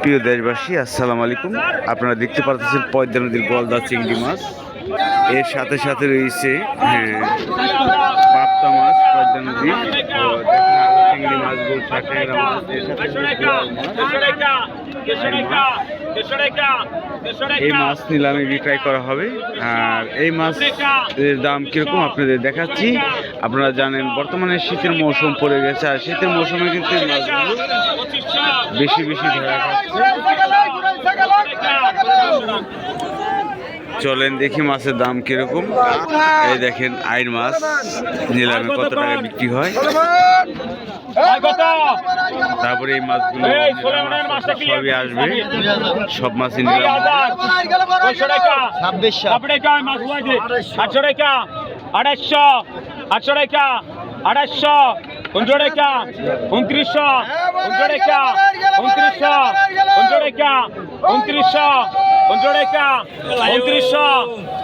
প্রিয় দেশবাসী, আসসালামু আলাইকুম। আপনারা দেখতে পাচ্ছেন পয়দা নদীর গলদা চিংড়ি মাছ। এর সাথে সাথে রয়েছে হ্যাঁ পাপ্তা মাছ, পদ্মা নদী। চিংড়ি মাছ মাছ এর সাথে। এই মাছ নিলামে বিক্রয় করা হবে। আর এই মাছের দাম কীরকম আপনাদের দেখাচ্ছি। আপনারা জানেন, বর্তমানে শীতের মৌসুম পড়ে গেছে, আর শীতের মৌসুমে কিন্তু বেশি বেশি ধরা চলেন দেখি মাছের দাম কীরকম। এই দেখেন আইন মাছ, নিলামে কত টাকা বিক্রি হয়। তারপরে এই মাছগুলো সবই আসবে। সব মাছই নিলাম। আড়াইশো। আড়াইশো আড়াইশো। ಕೊಂಜೋಡಕ್ಕ ಉಂತ್ರಿಶ ಕೊಂಜೋಡಕ್ಕ ಉಂತ್ರಿಶ ಕೊಂಜೋಡಕ್ಕ ಉಂತ್ರಿಶ ಕೊಂಜೋಡಕ್ಕ ಉಂತ್ರಿಶ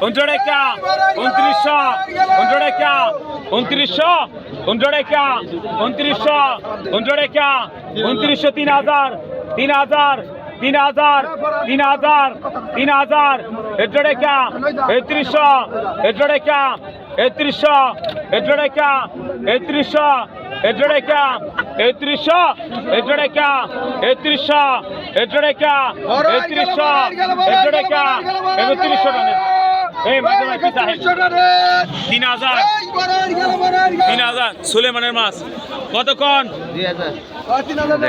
ಕೊಂಜೋಡಕ್ಕ ಉಂತ್ರಿಶ ಕೊಂಜೋಡಕ್ಕ উনত্রিশশো উনজোড়েকা উনত্রিশশো উনজোড়েকা উনত্রিশশো, তিন হাজার তিন হাজার তিন হাজার তিন হাজার তিন হাজার এজোড়েকা একত্রিশশো এজোড়েকা একত্রিশশো এটো টাকা একত্রিশশো এটো টাকা একত্রিশশো এটো টাকা একত্রিশশো এটো টাকা একত্রিশশো এটো টাকা একত্রিশশো টাকা এই মাঝে তিন হাজার। তিন হাজার, সুলেমানের মাছ। কতক্ষণ?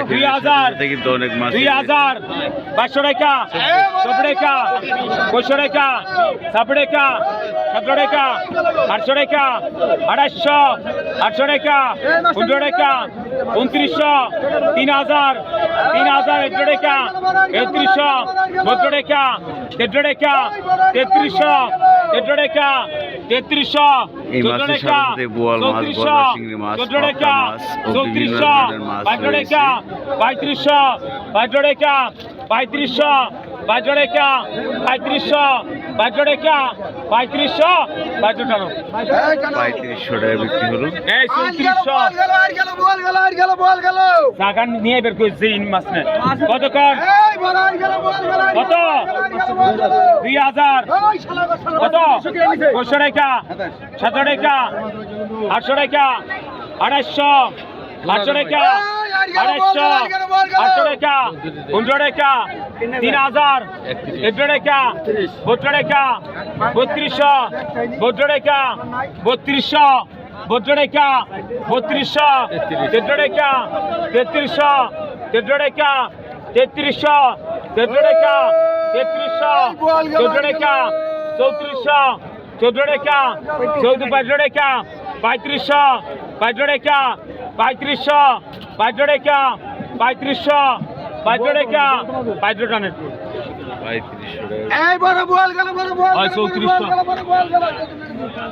দুই হাজার। কিন্তু অনেক দুই হাজার। পাঁচশো টাকা সব টাকা পঁয়শো টাকা সাত টাকা সতেরো টাকা আটশো টাকা আড়াইশো, আটশো টাকা পনেরো টাকা উনত্রিশশো তিন হাজার তিন হাজার, একশো টাকা একত্রিশশো বত্র টাকা তেত্র টাকা তেত্রিশশো তেত্র টাকা তেত্রিশশো এই মাছের সাথে বোয়াল মাছ, গলদা চিংড়ি মাছ, পাবদা মাছ ও বিভিন্ন ধরনের মাছ রয়েছে। টাকা পঁয়ত্রিশশো পঁয়ত্রিশশো পঁয়ত্রিশশো বাইশো পঁয়ত্রিশশো পঁয়ত্রিশশো টাকা বিক্রি হলো। এই চৌত্রিশশো টাকা নিয়ে বের করেছে ইন নে। কতক্ষণ? কত? দুই হাজার। পঁয়শো টাকা, সাতশো টাকা, আটশো টাকা, আড়াইশো, আটশো টাকা, আড়াইশো, আটশো টাকা, পনেরো টাকা, তিন হাজার একশো টাকা বত্র টাকা, বত্রিশশো বত্র টাকা, বত্রিশশো বত্র টাকা, বত্রিশশো তেত্র টাকা, তেত্রিশশো তেত্র টাকা, তেত্রিশশো তেত্র টাকা, তেত্রিশশো, চোদ্দ টাকা চৌত্রিশশো চোদ্দ টাকা চৌদ্দ পাঁচশো টাকা পঁয়ত্রিশশো পাঁচশো টাকা পঁয়ত্রিশশো পাঁচশো টাকা পঁয়ত্রিশশো পাঁচশো টাকা পাঁচশো টাকা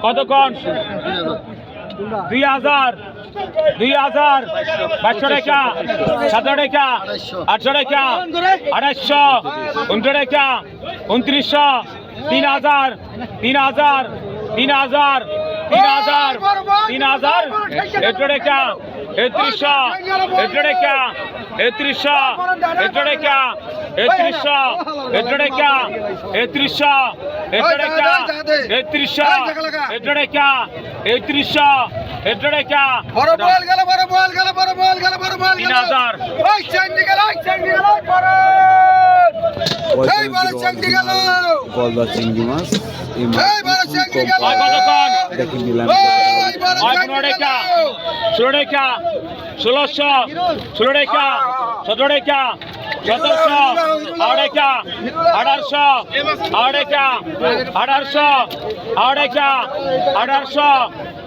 কতক্ষণ? দুই হাজার দুই হাজার পাঁচশো টাকা সাতশো টাকা আটশো টাকা আড়াইশো উনশো টাকা উনত্রিশশো তিন হাজার তিন হাজার তিন হাজার তিন হাজার তিন হাজার এটো টাকা একত্রিশশো এটো টাকা একত্রিশশো এটো টাকা একত্রিশশো এটো টাকা একত্রিশশো এটো টাকা একত্রিশশো বড় বল গেল বড় বল গেল বড় বল গেল বড় বল তিন হাজার। ওই গেল ওই গেল বড় গলদা চিংড়ি মাছ এই মাছ দেখে নিলাম ষোলো রেখা ষোলোশো ষোলো রেখা সতেরো রেখা সতেরোশো আড়াইশো আঠারোশো আড়াইশো আঠারোশো আড়াইশো আঠারোশো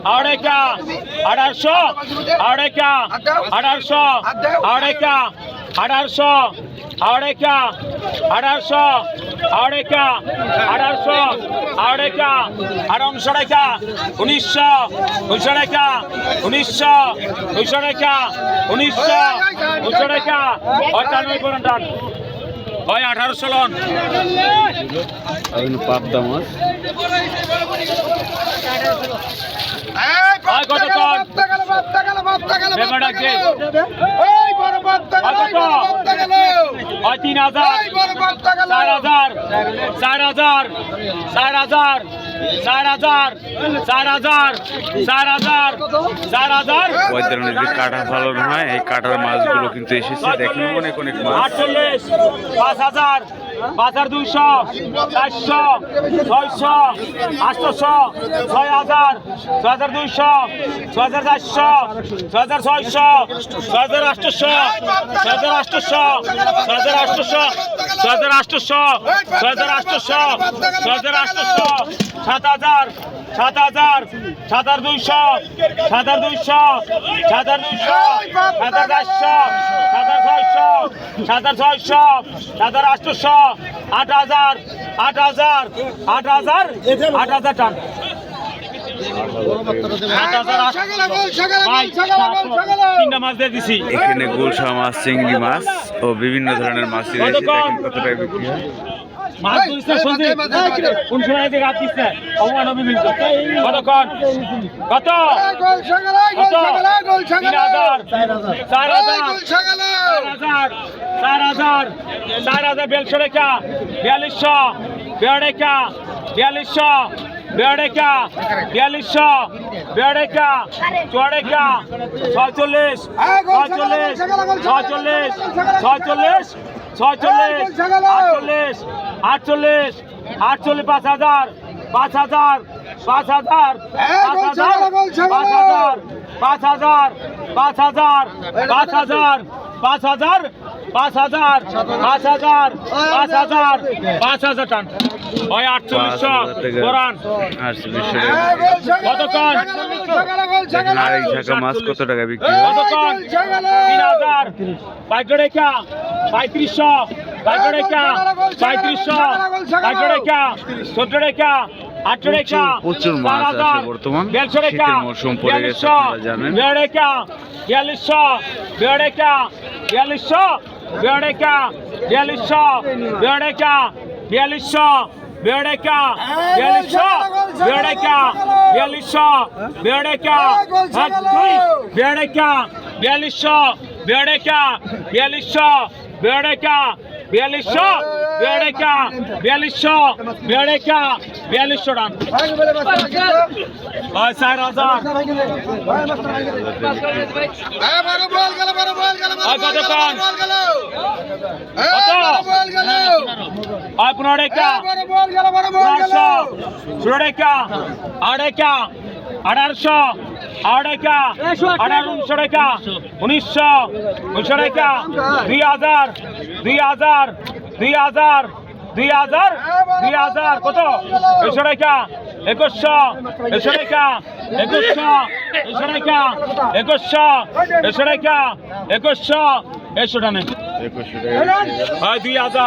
আড়াইশো আঠারোশো আড়াইশো আঠারোশো আড়াইশো আঠারোশো আড়াইকা আঠারোশো আড়াইকা আঠারোশো আড়াইকা আঠারোশো টাকা উনিশশো উনিশশো টাকা উনিশশো উনিশশো টাকা উনিশশো উনিশশো টাকা অষ্টানব্বই পর্যন্ত হয় আঠারোশো লন। পাবদা মাছ হয় কতক্ষণ ব্যাপারটা কি? হয় তিন হাজার। চার হাজার। চার হাজার। চার হাজার। চার হাজার চার হাজার চার হাজার চার হাজার। ওই ধরনের যে কাটা ফলন হয় এই কাটার মাছগুলো কিন্তু এসেছে দেখেন অনেক অনেক মাছ। আটচল্লিশ পাঁচ হাজার হাজার দুইশো চারশো ছয়শো আটশোশো ছয় হাজার ছয় হাজার দুইশো ছয় হাজার চারশো ছয় হাজার ছয়শো ছয় হাজার আটশোশো ছয় হাজার আটশোশো ছয় হাজার আটশোশো ছয় হাজার আটশোশো ছয় হাজার আটশোশো ছয় হাজার আটশোশো সাত হাজার সাত হাজার সাত হাজার দুইশো সাত হাজার দুইশো সাত হাজার দুইশো সাত হাজার চারশো সাত হাজার ছয়শো সাত হাজার ছয়শো সাত হাজার আটশোশো আট হাজার আট হাজার আট হাজার আট হাজার টান। আট হাজার আটশো ভাই, তিনটা মাছ দিয়ে এখানে গুলশা মাছ চিংড়ি মাছ ও বিভিন্ন ধরনের মাছ কত টাকা বিক্রি হয়। মাছ ধরছে সঞ্জীব কোন সময় থেকে দিচ্ছে অপমান অভিমিল কতক্ষণ কত তিন হাজার চার হাজার চার হাজার চার হাজার বিয়াল্লিশশো রেখা বিয়াল্লিশশো বেড়েকা বিয়াল্লিশশো বেড়েকা বিয়াল্লিশশো বেড়েকা চড়েকা ছয়চল্লিশ আটচল্লিশ আটচল্লিশ আটচল্লিশ পাঁচ হাজার পাঁচ হাজার পাঁচ হাজার পাঁচ হাজার পাঁচ হাজার পাঁচ হাজার পাঁচ হাজার পাঁচ হাজার পাঁচ হাজার পাঁচ হাজার পাঁচ হাজার পাঁচ হাজার পাঁচ হাজার টান। ওই আটচল্লিশশো কোরআন। কতক্ষণ দেখেন আরেক মাছ কত টাকা বিক্রি হয়? কতক্ষণ তিন হাজার। বাইশ রেখা। পঁয়ত্রিশশো বাইশ রেখা পঁয়ত্রিশশো বাইশ রেখা চোদ্দ রেখা আট রেখা প্রচুর মাছ আছে বর্তমান। দেড়শো শীতের মরশুম পড়ে গেছে, আপনারা জানেন। দেড় রেখা বিয়াল্লিশশো দেড় রেখা বিয়াল্লিশশো দেড় রেখা বিয়াল্লিশশো দেড় রেখা বিয়াল্লিশশো বেড়েকা বিয়াল্লিশশো বেড়েকা বিয়াল্লিশশো বেড়েকা বেড়েকা বিয়াল্লিশশো বেড়েকা বিয়াল্লিশশো বেড়েকা বিয়াল্লিশশো বেড়েকা বিয়াল্লিশশো বেড়েকা বিয়াল্লিশশো রান। ভাই সাহেব রাজা পনেরোটা পনেরোটা আড়াইশো আড়াইকা আঠারো উনিশশো টাকা উনিশশো উনিশশো টাকা দুই হাজার দুই হাজার দুই হাজার দুই হাজার দুই হাজার কত? একশো টাকা একুশশো একশো টাকা একুশশো একশো টাকা একুশশো একশো টাকা একুশশো একশো টানে। হ্যাঁ, দুই হাজার।